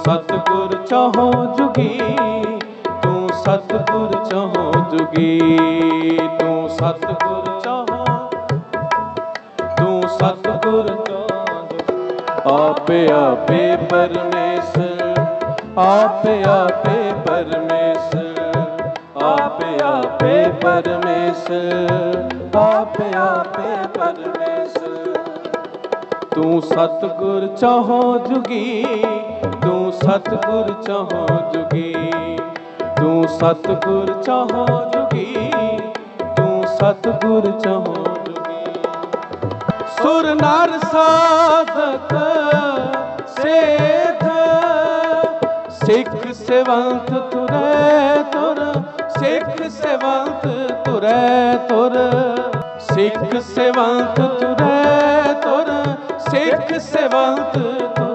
ਸਤਿਗੁਰ ਚਾਹੋ ਜੁਗੀ, ਤੂੰ ਸਤਿਗੁਰ ਚਾਹੋ ਜੁਗੀ, ਤੂੰ ਸਤਿਗੁਰ ਚਾਹੋ, ਤੂੰ ਸਤਿਗੁਰ ਚਾਹੋ। ਆਪੇ ਆਪੇ ਪਰਮੇਸ਼ਰ, ਆਪੇ ਆਪੇ ਪਰਮੇਸ਼ਰ, ਆਪੇ ਆਪੇ ਪਰਮੇਸ਼ਰ, ਆਪੇ ਆਪੇ ਪਰਮੇਸ਼ਰ। ਤੂੰ ਸਤਿਗੁਰ ਚਾਹੋ ਜੁਗੀ ਸਤਿਗੁਰ ਚਾਹੋ ਜੁਗੀ, ਤੂੰ ਸਤਿਗੁਰ ਚਾਹੋ ਜੁਗੀ, ਤੂੰ ਸਤਿਗੁਰ ਚਾਹੋ ਜੁਗੀ। ਸੁਰ ਨਰ ਸਾਧਕ ਸੇਖ ਸਿੱਖ ਸੇਵੰਤ ਤੁਰੈ ਤੁਰ, ਸਿੱਖ ਸੇਵੰਤ ਤੁਰੈ ਤੁਰ, ਸਿੱਖ ਸੇਵੰਤ ਤੁਰੈ ਤੁਰ, ਸਿੱਖ ਸੇਵੰਤ ਤੁਰੈ